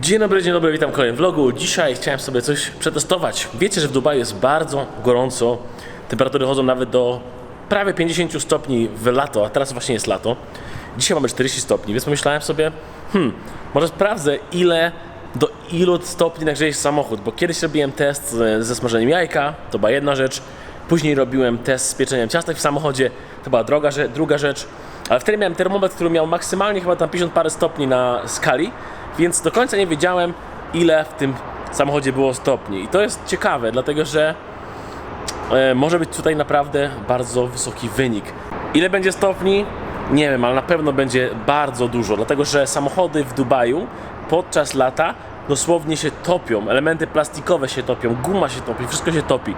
Dzień dobry, dzień dobry, witam w kolejnym vlogu. Dzisiaj chciałem sobie coś przetestować. Wiecie, że w Dubaju jest bardzo gorąco. Temperatury chodzą nawet do prawie 50 stopni w lato, a teraz właśnie jest lato. Dzisiaj mamy 40 stopni, więc pomyślałem sobie, hmm, może sprawdzę ile do ilu stopni nagrzeje samochód, bo kiedyś robiłem test ze, smażeniem jajka, to była jedna rzecz. Później robiłem test z pieczeniem ciastek w samochodzie, to była droga, rze- druga rzecz. Ale wtedy miałem termometr, który miał maksymalnie chyba tam 50 parę stopni na skali, więc do końca nie wiedziałem, ile w tym samochodzie było stopni. I to jest ciekawe, dlatego że e, może być tutaj naprawdę bardzo wysoki wynik. Ile będzie stopni? Nie wiem, ale na pewno będzie bardzo dużo, dlatego że samochody w Dubaju podczas lata dosłownie się topią. Elementy plastikowe się topią, guma się topi, wszystko się topi.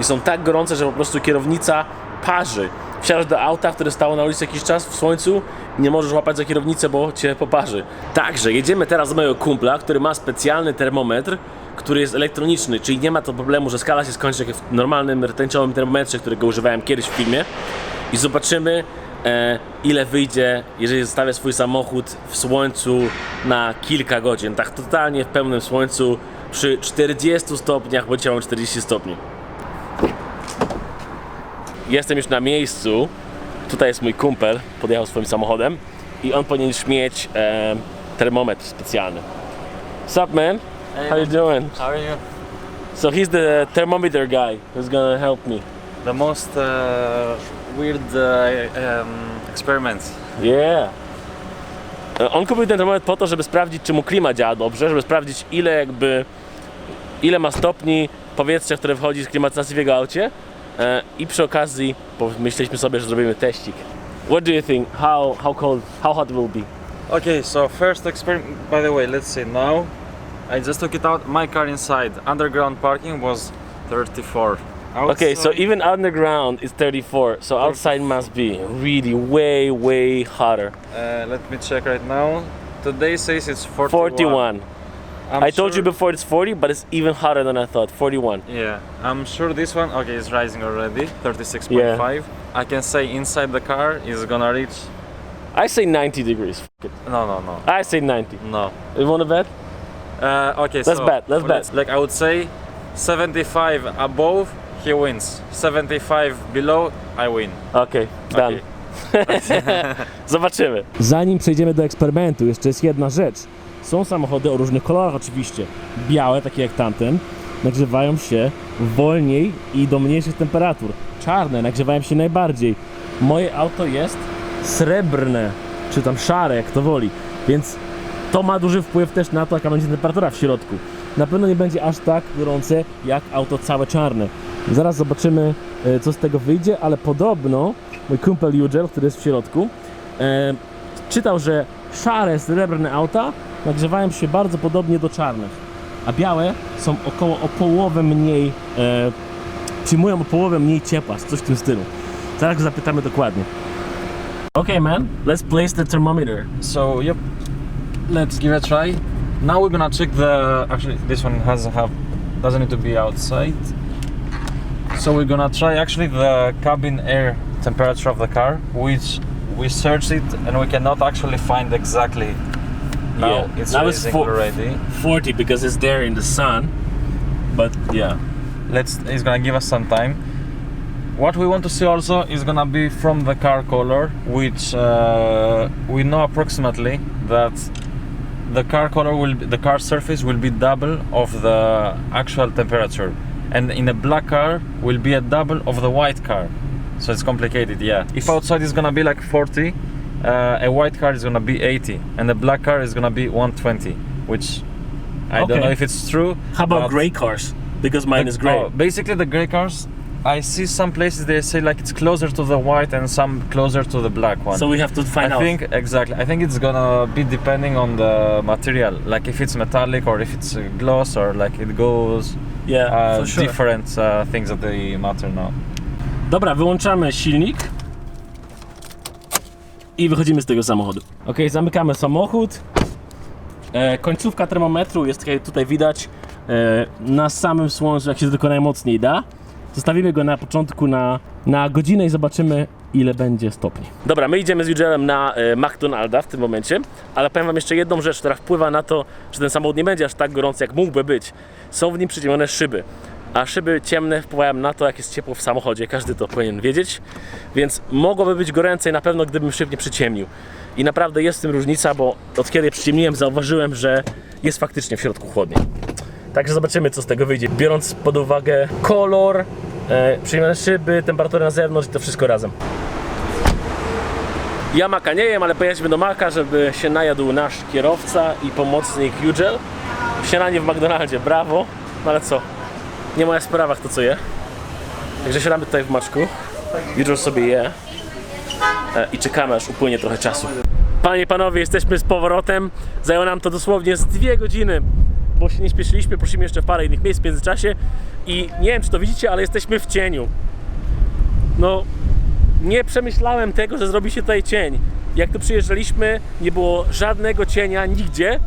I są tak gorące, że po prostu kierownica parzy. Wsiadasz do auta, które stało na ulicy jakiś czas w słońcu, nie możesz łapać za kierownicę, bo cię poparzy. Także jedziemy teraz do mojego kumpla, który ma specjalny termometr, który jest elektroniczny, czyli nie ma to problemu, że skala się skończy jak w normalnym rtęciowym termometrze, którego używałem kiedyś w filmie. I zobaczymy, e, ile wyjdzie, jeżeli zostawię swój samochód w słońcu na kilka godzin. Tak totalnie w pełnym słońcu przy 40 stopniach, bo dzisiaj mam 40 stopni. Jestem już na miejscu. Tutaj jest mój kumpel, podjechał swoim samochodem i on powinien już mieć e, termometr specjalny. Sup man? Hey, How you doing? How are you? So he's the thermometer guy who's gonna help me. The most uh, weird uh, um, experiments. Yeah. E, On kupił ten termometr po to, żeby sprawdzić, czy mu klima działa dobrze, żeby sprawdzić, ile jakby, ile ma stopni powietrza, które wchodzi z klimatyzacji w jego aucie. I przy okazji pomyśleliśmy sobie, że zrobimy teścik. What do you think? How, how cold, how hot will be? Okay, so first experiment. By the way, let's see now. I just took it out. My car inside underground parking was 34. Okay, so even underground is 34, so outside must be really way, way hotter. uh, let me check right now. Today says it's 41. 41. I'm I told you before it's 40, but it's even hotter than I thought. 41. Yeah, I'm sure this one. Okay, it's rising already. 36.5. Yeah. I can say inside the car is gonna reach. I say 90 degrees. F- it. No, no, no, I say 90. no. You want to bet? Uh, okay, Let's so bet, let's bet. Like I would say, 75 above, he wins. 75 below, I win. Okay, done. Okay. Zobaczymy. Zanim przejdziemy do eksperymentu, jeszcze jest jedna rzecz. Są samochody o różnych kolorach oczywiście. Białe, takie jak tamten, nagrzewają się wolniej i do mniejszych temperatur. Czarne nagrzewają się najbardziej. Moje auto jest srebrne, czy tam szare, jak to woli. Więc to ma duży wpływ też na to, jaka będzie temperatura w środku. Na pewno nie będzie aż tak gorące, jak auto całe czarne. Zaraz zobaczymy, e, co z tego wyjdzie, ale podobno mój kumpel Jugel, który jest w środku, e, czytał, że szare, srebrne auta nagrzewają się bardzo podobnie do czarnych, a białe są około o połowę mniej, e, przyjmują o połowę mniej ciepła, coś w tym stylu. Zaraz go zapytamy dokładnie. Okay man, let's place the thermometer. so yep, let's give it a try. Now we're gonna check the. Actually, this one has have doesn't need to be outside. So we're gonna try actually the cabin air temperature of the car, which we searched it and we cannot actually find exactly. Now Yeah, it's now it's four- already. 40 because it's there in the sun, but yeah. let's it's gonna give us some time. What we want to see also is gonna be from the car color which uh, we know approximately that the car color will be, the car surface will be double of the actual temperature. And in a black car will be a double of the white car. So it's complicated yeah. If outside is gonna be like 40 uh, a white car is gonna be 80 and a black car is gonna be 120 which I Okay. don't know if it's true How about gray cars? Because mine is gray. Oh, basically, the gray cars. I see some places they say like it's closer to the white and some closer to the black one. So we have to find I out. think exactly. I think it's gonna be depending on the material, like if it's metallic or if it's uh, gloss or like it goes yeah, uh, sure. different uh, things that they matter now. Dobra, wyłączamy silnik i wychodzimy z tego samochodu. Ok, zamykamy samochód. E, końcówka termometru jest tutaj, tutaj widać e, na samym słońcu, jak się tylko najmocniej da. Zostawimy go na początku na, na godzinę i zobaczymy, ile będzie stopni. Dobra, my idziemy z Udzielem na e, McDonalda w tym momencie, ale powiem Wam jeszcze jedną rzecz, która wpływa na to, że ten samochód nie będzie aż tak gorący, jak mógłby być. Są w nim przydzielone szyby, a szyby ciemne wpływają na to, jak jest ciepło w samochodzie. Każdy to powinien wiedzieć, więc mogłoby być goręcej na pewno, gdybym szyb nie przyciemnił. I naprawdę jest w tym różnica, bo od kiedy przyciemniłem, zauważyłem, że jest faktycznie w środku chłodniej. Także zobaczymy, co z tego wyjdzie. Biorąc pod uwagę kolor, e, przyjemne szyby, temperaturę na zewnątrz i to wszystko razem. Ja maka nie jem, ale pojedźmy do maka, żeby się najadł nasz kierowca i pomocnik Ugel. Śniadanie w McDonaldzie, brawo. No ale co, nie moja sprawa kto co je. Także siadamy tutaj w maczku. Ugel sobie je e, i czekamy aż upłynie trochę czasu. Panie i panowie, jesteśmy z powrotem. Zajęło nam to dosłownie z dwie godziny, bo się nie śpieszyliśmy, prosimy jeszcze w parę innych miejsc w międzyczasie i nie wiem czy to widzicie, ale jesteśmy w cieniu. No, nie przemyślałem tego, że zrobi się tutaj cień. Jak tu przyjeżdżaliśmy, nie było żadnego cienia nigdzie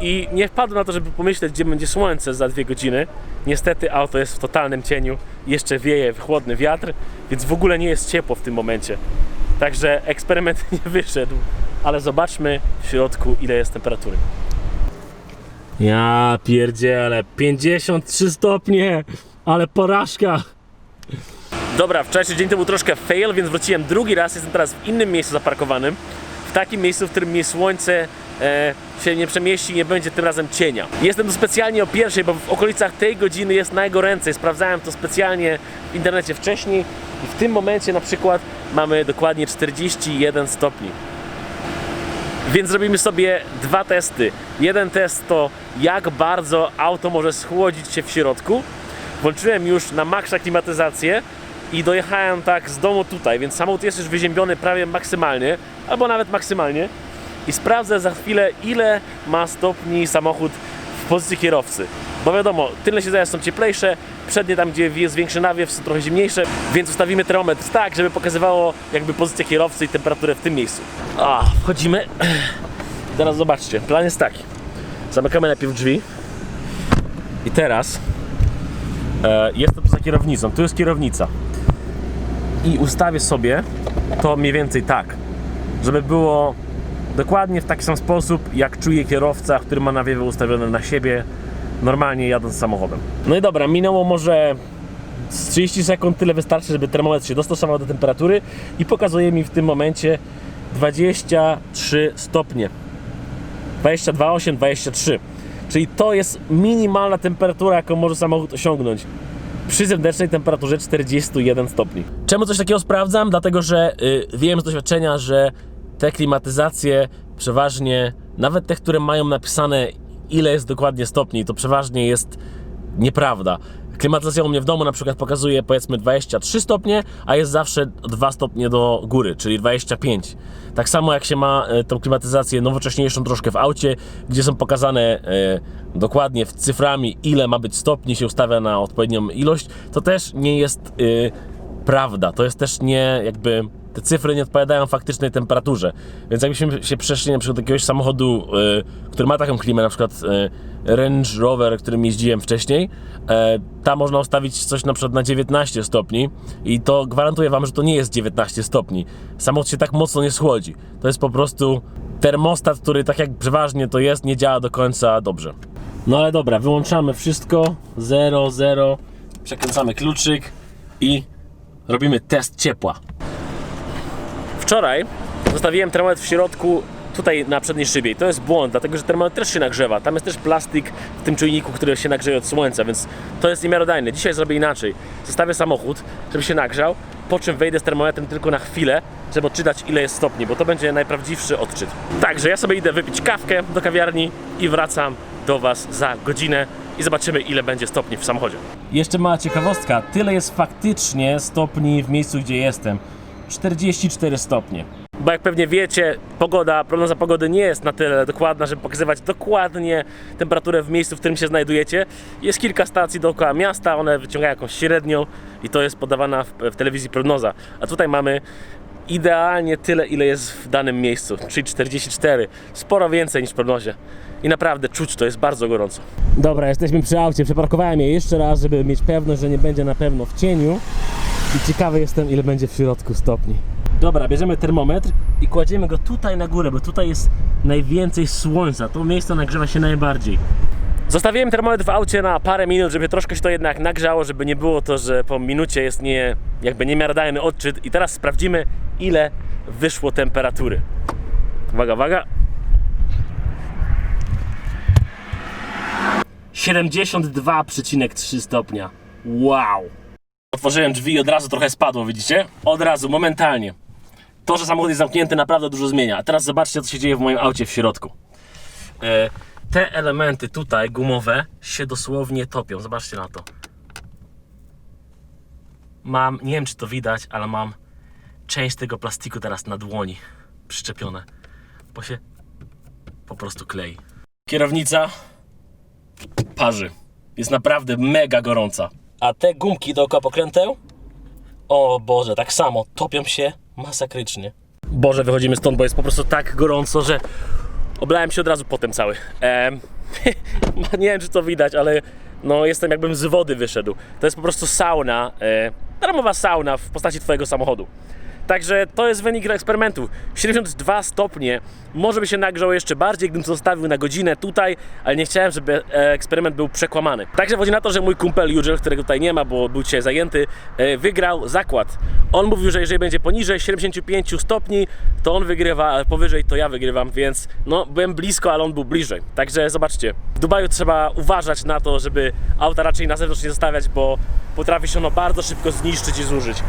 i nie wpadłem na to, żeby pomyśleć, gdzie będzie słońce za dwie godziny. Niestety auto jest w totalnym cieniu, jeszcze wieje chłodny wiatr, więc w ogóle nie jest ciepło w tym momencie. Także eksperyment nie wyszedł, ale zobaczmy w środku, ile jest temperatury. Ja pierdzielę, 53 stopnie, ale porażka. Dobra, wczorajszy dzień to był troszkę fail, więc wróciłem drugi raz. Jestem teraz w innym miejscu zaparkowanym. W takim miejscu, w którym mnie słońce się nie przemieści, nie będzie tym razem cienia. Jestem tu specjalnie o pierwszej, bo w okolicach tej godziny jest najgoręcej. Sprawdzałem to specjalnie w internecie wcześniej i w tym momencie na przykład mamy dokładnie 41 stopni. Więc zrobimy sobie dwa testy. Jeden test to jak bardzo auto może schłodzić się w środku. Włączyłem już na maksa klimatyzację i dojechałem tak z domu tutaj, więc samochód jest już wyziębiony prawie maksymalnie, albo nawet maksymalnie. I sprawdzę za chwilę, ile ma stopni samochód w pozycji kierowcy. Bo wiadomo, tylne siedzenia są cieplejsze, przednie tam, gdzie jest większy nawiew, są trochę zimniejsze, więc ustawimy termometr tak, żeby pokazywało jakby pozycję kierowcy i temperaturę w tym miejscu. A, wchodzimy. Teraz zobaczcie, plan jest taki. Zamykamy najpierw drzwi. I teraz e, jestem za kierownicą. Tu jest kierownica. I ustawię sobie to mniej więcej tak, żeby było dokładnie w taki sam sposób, jak czuje kierowca, który ma nawiewy ustawione na siebie, normalnie jadąc samochodem. No i dobra, minęło może z 30 sekund, tyle wystarczy, żeby termometr się dostosował do temperatury i pokazuje mi w tym momencie 23 stopnie. 22,8, 23. Czyli to jest minimalna temperatura, jaką może samochód osiągnąć przy zewnętrznej temperaturze 41 stopni. Czemu coś takiego sprawdzam? Dlatego, że y, wiem z doświadczenia, że te klimatyzacje przeważnie, nawet te, które mają napisane ile jest dokładnie stopni, to przeważnie jest nieprawda. Klimatyzacja u mnie w domu na przykład pokazuje powiedzmy 23 stopnie, a jest zawsze 2 stopnie do góry, czyli 25. Tak samo jak się ma e, tą klimatyzację nowocześniejszą troszkę w aucie, gdzie są pokazane e, dokładnie w cyframi ile ma być stopni, się ustawia na odpowiednią ilość, to też nie jest e, prawda. To jest też nie jakby te cyfry nie odpowiadają faktycznej temperaturze. Więc jakbyśmy się przeszli na przykład do jakiegoś samochodu, y, który ma taką klimę, na przykład y, Range Rover, którym jeździłem wcześniej, e, tam można ustawić coś na przykład na 19 stopni i to gwarantuję Wam, że to nie jest 19 stopni. Samochód się tak mocno nie schłodzi. To jest po prostu termostat, który tak jak przeważnie to jest, nie działa do końca dobrze. No ale dobra, wyłączamy wszystko, 0, 0, przekręcamy kluczyk i robimy test ciepła. Wczoraj zostawiłem termometr w środku tutaj na przedniej szybie i to jest błąd, dlatego że termometr też się nagrzewa. Tam jest też plastik w tym czujniku, który się nagrzeje od słońca, więc to jest niemiarodajne. Dzisiaj zrobię inaczej. Zostawię samochód, żeby się nagrzał, po czym wejdę z termometrem tylko na chwilę, żeby odczytać ile jest stopni, bo to będzie najprawdziwszy odczyt. Także ja sobie idę wypić kawkę do kawiarni i wracam do Was za godzinę i zobaczymy ile będzie stopni w samochodzie. Jeszcze mała ciekawostka, tyle jest faktycznie stopni w miejscu gdzie jestem. 44 stopnie. Bo jak pewnie wiecie, pogoda, prognoza pogody nie jest na tyle dokładna, żeby pokazywać dokładnie temperaturę w miejscu, w którym się znajdujecie. Jest kilka stacji dookoła miasta, one wyciągają jakąś średnią i to jest podawana w, w telewizji prognoza. A tutaj mamy idealnie tyle, ile jest w danym miejscu, czyli 44. Sporo więcej niż w prognozie. I naprawdę czuć to jest bardzo gorąco. Dobra, jesteśmy przy aucie. Przeparkowałem je jeszcze raz, żeby mieć pewność, że nie będzie na pewno w cieniu. I ciekawy jestem, ile będzie w środku stopni. Dobra, bierzemy termometr i kładziemy go tutaj na górę, bo tutaj jest najwięcej słońca. To miejsce nagrzewa się najbardziej. Zostawiłem termometr w aucie na parę minut, żeby troszkę się to jednak nagrzało, żeby nie było to, że po minucie jest nie, jakby niemiarodajny odczyt. I teraz sprawdzimy, ile wyszło temperatury. Uwaga, uwaga. 72,3 stopnia. Wow. Otworzyłem drzwi i od razu trochę spadło, widzicie? Od razu, momentalnie. To, że samochód jest zamknięty, naprawdę dużo zmienia. A teraz zobaczcie, co się dzieje w moim aucie w środku. E, te elementy tutaj, gumowe, się dosłownie topią. Zobaczcie na to. Mam, nie wiem czy to widać, ale mam część tego plastiku teraz na dłoni przyczepione, bo się po prostu klei. Kierownica parzy. Jest naprawdę mega gorąca. A te gumki dookoła pokręteł? O Boże, tak samo, topią się masakrycznie. Boże, wychodzimy stąd, bo jest po prostu tak gorąco, że oblałem się od razu potem cały. Em, nie wiem, czy to widać, ale no, jestem jakbym z wody wyszedł. To jest po prostu sauna, e, darmowa sauna w postaci Twojego samochodu. Także to jest wynik eksperymentu. 72 stopnie. Może by się nagrzał jeszcze bardziej, gdybym zostawił na godzinę tutaj, ale nie chciałem, żeby e, eksperyment był przekłamany. Także wychodzi na to, że mój kumpel Jurzel, którego tutaj nie ma, bo był dzisiaj zajęty, e, wygrał zakład. On mówił, że jeżeli będzie poniżej 75 stopni, to on wygrywa, a powyżej to ja wygrywam, więc no byłem blisko, ale on był bliżej. Także zobaczcie, w Dubaju trzeba uważać na to, żeby auta raczej na zewnątrz nie zostawiać, bo potrafi się ono bardzo szybko zniszczyć i zużyć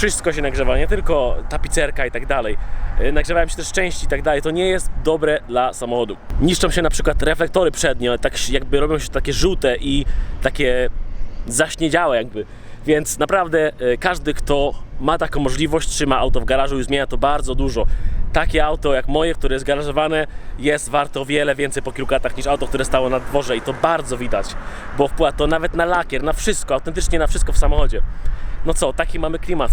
wszystko się nagrzewa, nie tylko tapicerka i tak dalej. Yy, Nagrzewają się też części i tak dalej. To nie jest dobre dla samochodu. Niszczą się na przykład reflektory przednie, tak jakby robią się takie żółte i takie zaśniedziałe jakby. Więc naprawdę yy, każdy, kto ma taką możliwość, trzyma auto w garażu i zmienia to bardzo dużo. Takie auto jak moje, które jest garażowane, jest warte o wiele więcej po kilku latach niż auto, które stało na dworze i to bardzo widać, bo wpływa to nawet na lakier, na wszystko, autentycznie na wszystko w samochodzie. No co, taki mamy klimat.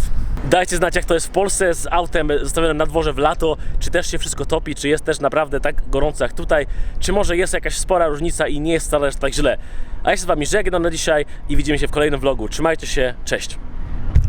Dajcie znać, jak to jest w Polsce z autem zostawionym na dworze w lato. Czy też się wszystko topi, czy jest też naprawdę tak gorąco jak tutaj, czy może jest jakaś spora różnica i nie jest wcale tak źle. A ja się z Wami żegnam na dzisiaj i widzimy się w kolejnym vlogu. Trzymajcie się, cześć!